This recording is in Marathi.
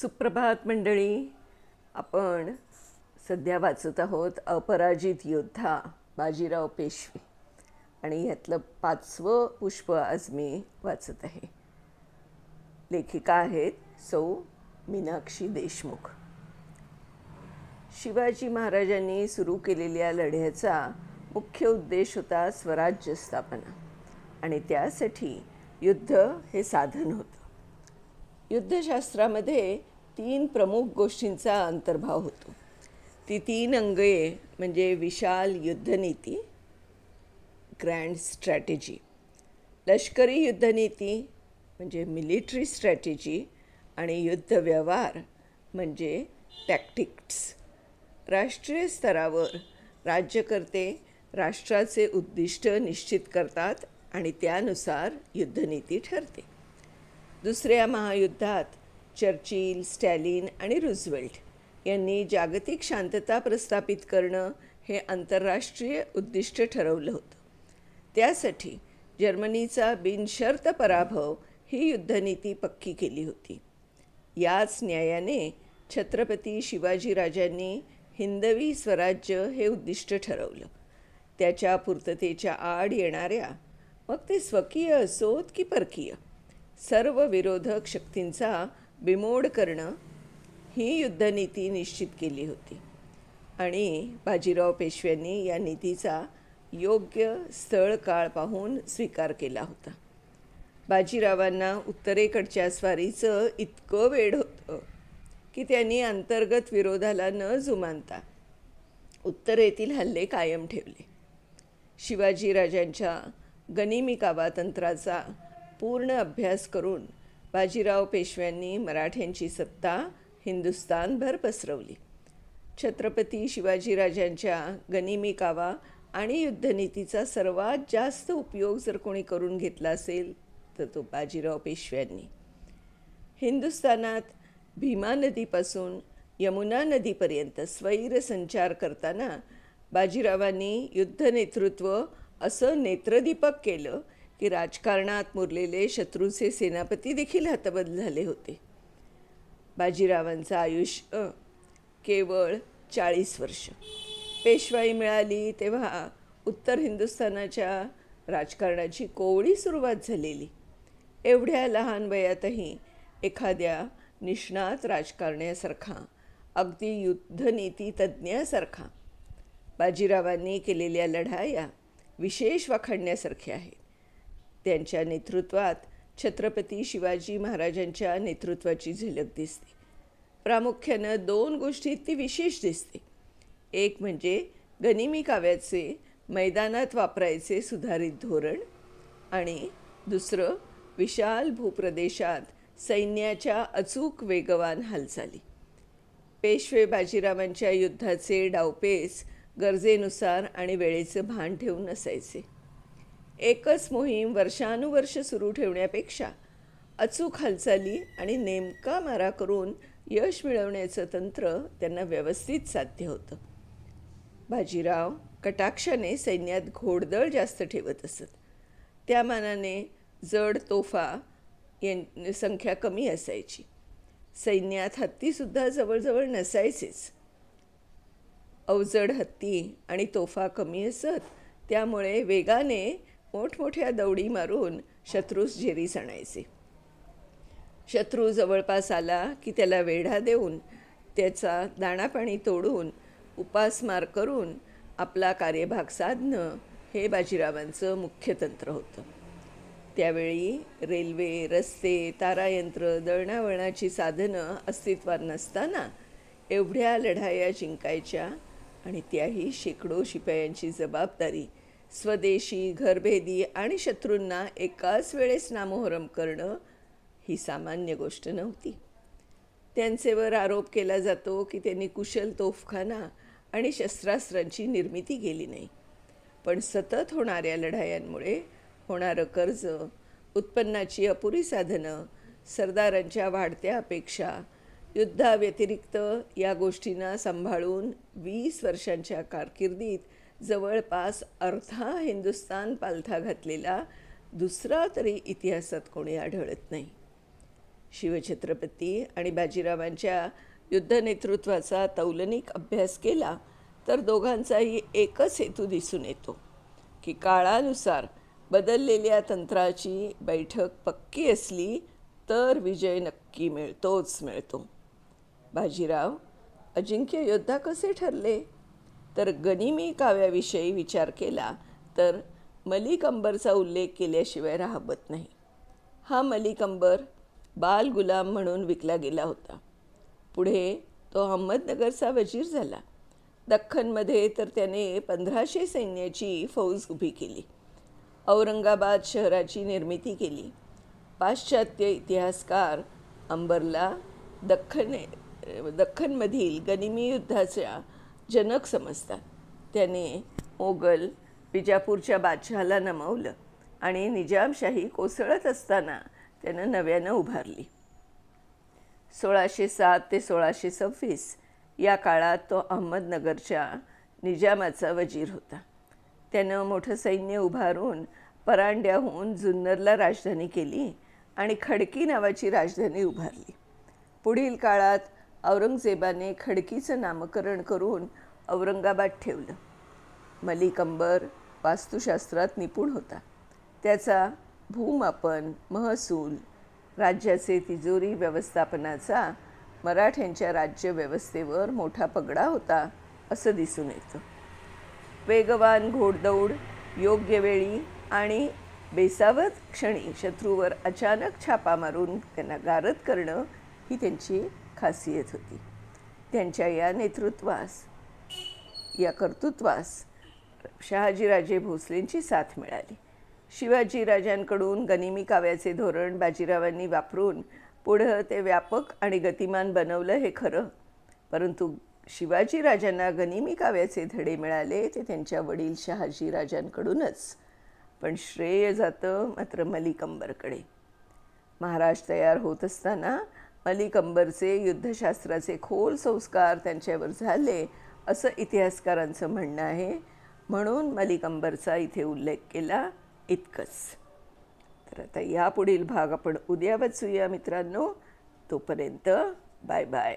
सुप्रभात मंडळी. आपण सध्या वाचत आहोत अपराजित योद्धा बाजीराव पेशवे. आणि ह्यातलं पाचवं पुष्प आज मी वाचत आहे. लेखिका आहेत सौ मीनाक्षी देशमुख. शिवाजी महाराजांनी सुरू केलेल्या लढ्याचा मुख्य उद्देश होता स्वराज्य स्थापना. आणि त्यासाठी युद्ध हे साधन होतं. युद्धशास्त्रामध्ये तीन प्रमुख गोष्टींचा अंतर्भाव होतो. ती तीन अंगे म्हणजे विशाल युद्धनीती ग्रँड स्ट्रॅटेजी. लष्करी युद्धनीती म्हणजे मिलिटरी स्ट्रॅटेजी आणि युद्ध व्यवहार म्हणजे टॅक्टिक्स. राष्ट्रीय स्तरावर राज्यकर्ते राष्ट्राचे उद्दिष्ट निश्चित करतात आणि त्यानुसार युद्धनीती ठरते. दुसऱ्या महायुद्धात चर्चिल स्टॅलिन आणि रुझवेल्ट यांनी जागतिक शांतता प्रस्थापित करणं हे आंतरराष्ट्रीय उद्दिष्ट ठरवलं होतं. त्यासाठी जर्मनीचा बिनशर्त पराभव ही युद्धनीती पक्की केली होती. याच न्यायाने छत्रपती शिवाजीराजांनी हिंदवी स्वराज्य हे उद्दिष्ट ठरवलं. त्याच्या पूर्ततेच्या आड येणाऱ्या मग ते स्वकीय असोत की परकीय? सर्व विरोधक शक्तींचा बिमोड करणं ही युद्धनीती निश्चित केली होती. आणि बाजीराव पेशव्यांनी या नीतीचा योग्य स्थळ काळ पाहून स्वीकार केला होता. बाजीरावांना उत्तरेकडच्या स्वारीचं इतकं वेड होतं की त्यांनी अंतर्गत विरोधाला न जुमानता उत्तरेतील हल्ले कायम ठेवले. शिवाजीराजांच्या गनिमी कावातंत्राचा पूर्ण अभ्यास करून बाजीराव पेशव्यांनी मराठ्यांची सत्ता हिंदुस्थानभर पसरवली. छत्रपती शिवाजीराजांच्या गनिमी कावा आणि युद्धनीतीचा सर्वात जास्त उपयोग जर कोणी करून घेतला असेल तर तो बाजीराव पेशव्यांनी. हिंदुस्थानात भीमा नदीपासून यमुना नदीपर्यंत स्वैर संचार करताना बाजीरावांनी युद्ध नेतृत्व असं नेत्रदीपक केलं की राजकारणात मुरलेले शत्रूचे सेनापती देखील हतबल झाले होते. बाजीरावांचं आयुष्य केवळ चाळीस वर्ष. पेशवाई मिळाली तेव्हा उत्तर हिंदुस्थानाच्या राजकारणाची कोवळी सुरुवात झालेली. एवढ्या लहान वयातही एखाद्या निष्णात राजकारण्यासारखा अगदी युद्धनीती तज्ज्ञासारखा बाजीरावांनी केलेल्या लढाया विशेष वाखाणण्यासारख्या आहेत. त्यांच्या नेतृत्वात छत्रपती शिवाजी महाराजांच्या नेतृत्वाची झलक दिसते. प्रामुख्यानं दोन गोष्टीत ती विशेष दिसते. एक म्हणजे गनिमी काव्याचे मैदानात वापरायचे सुधारित धोरण आणि दुसरं विशाल भूप्रदेशात सैन्याच्या अचूक वेगवान हालचाली. पेशवे बाजीरावांच्या युद्धाचे डावपेच गरजेनुसार आणि वेळेचं भान ठेवून असायचे. एकच मोहीम वर्षानुवर्ष सुरू ठेवण्यापेक्षा अचूक हालचाली आणि नेमका मारा करून यश मिळवण्याचं तंत्र त्यांना व्यवस्थित साध्य होतं. बाजीराव कटाक्षाने सैन्यात घोडदळ जास्त ठेवत असत. त्या मानाने जड तोफा यां संख्या कमी असायची. सैन्यात हत्तीसुद्धा जवळजवळ नसायचेच. अवजड हत्ती आणि तोफा कमी असत त्यामुळे वेगाने मोठमोठ्या दौडी मारून शत्रूस झेरी आणायचे. शत्रू जवळपास आला की त्याला वेढा देऊन त्याचा दाणापाणी तोडून उपासमार करून आपला कार्यभाग साधणं हे बाजीरावांचं मुख्य तंत्र होतं. त्यावेळी रेल्वे रस्ते तारायंत्र दळणावळणाची साधनं अस्तित्वात नसताना एवढ्या लढाया जिंकायच्या आणि त्याही शेकडो शिपायांची जबाबदारी स्वदेशी घरभेदी आणि शत्रूंना एकाच वेळेस नामोहरम करणं ही सामान्य गोष्ट नव्हती. त्यांचेवर आरोप केला जातो की त्यांनी कुशल तोफखाना आणि शस्त्रास्त्रांची निर्मिती केली नाही. पण सतत होणाऱ्या लढायांमुळे होणारं कर्ज उत्पन्नाची अपुरी साधनं सरदारांच्या वाढत्या अपेक्षा युद्धाव्यतिरिक्त या गोष्टींना सांभाळून वीस वर्षांच्या कारकिर्दीत जवळपास अर्धा हिंदुस्तान पालथा घातलेला दुसरा तरी इतिहासात कोणी आढळत नाही. शिवछत्रपती आणि बाजीरावांच्या युद्धनेतृत्वाचा तौलनिक अभ्यास केला तर दोघांचाही एकच हेतू दिसून येतो की काळानुसार बदललेल्या तंत्राची बैठक पक्की असली तर विजय नक्की मिळतोच मिळतो. बाजीराव अजिंक्य योद्धा कसे ठरले? तर गनिमी काव्याविषयी विचार केला तर मलिक अंबरचा उल्लेख केल्याशिवाय राहबत नाही. हा मलिक अंबर बाल गुलाम म्हणून विकला गेला होता. पुढे तो अहमदनगरचा वजीर झाला. दख्खनमध्ये तर त्याने पंधराशे सैन्याची फौज उभी केली. औरंगाबाद शहराची निर्मिती केली. पाश्चात्य इतिहासकार अंबरला दख्खन दख्खनमधील गनिमी युद्धाच्या जनक समजतात. त्याने मोगल विजापूरच्या बादशहाला नमवलं आणि निजामशाही कोसळत असताना त्यानं नव्यानं उभारली. सोळाशे सात ते सोळाशे सव्वीस या काळात तो अहमदनगरच्या निजामाचा वजीर होता. त्यानं मोठं सैन्य उभारून परांड्याहून जुन्नरला राजधानी केली आणि खडकी नावाची राजधानी उभारली. पुढील काळात औरंगजेबाने खडकीचं नामकरण करून औरंगाबाद ठेवलं. मलिक अंबर वास्तुशास्त्रात निपुण होता. त्याचा भूमापन महसूल राज्याचे तिजोरी व्यवस्थापनाचा मराठ्यांच्या राज्यव्यवस्थेवर मोठा पगडा होता असं दिसून येतं. वेगवान घोडदौड योग्य वेळी आणि बेसावत क्षणी शत्रूवर अचानक छापा मारून त्यांना गारद करणं ही त्यांची खासियत होती. त्यांच्या या नेतृत्वास या कर्तृत्वास शहाजीराजे भोसलेंची साथ मिळाली. शिवाजीराजांकडून गनिमी काव्याचे धोरण बाजीरावांनी वापरून पुढं ते व्यापक आणि गतिमान बनवलं हे खरं. परंतु शिवाजीराजांना गनिमी काव्याचे धडे मिळाले ते त्यांच्या वडील शहाजीराजांकडूनच. पण श्रेय जातं मात्र मलिकंबरकडे. महाराज तयार होत असताना मलिक अंबरचे युद्धशास्त्राचे खोल संस्कार त्यांच्यावर झाले असं इतिहासकारांचं म्हणणं आहे. म्हणून मलिक अंबरचा इथे उल्लेख केला इतकंच. तर आता यापुढील भाग आपण उद्या वाचूया मित्रांनो. तोपर्यंत बाय बाय.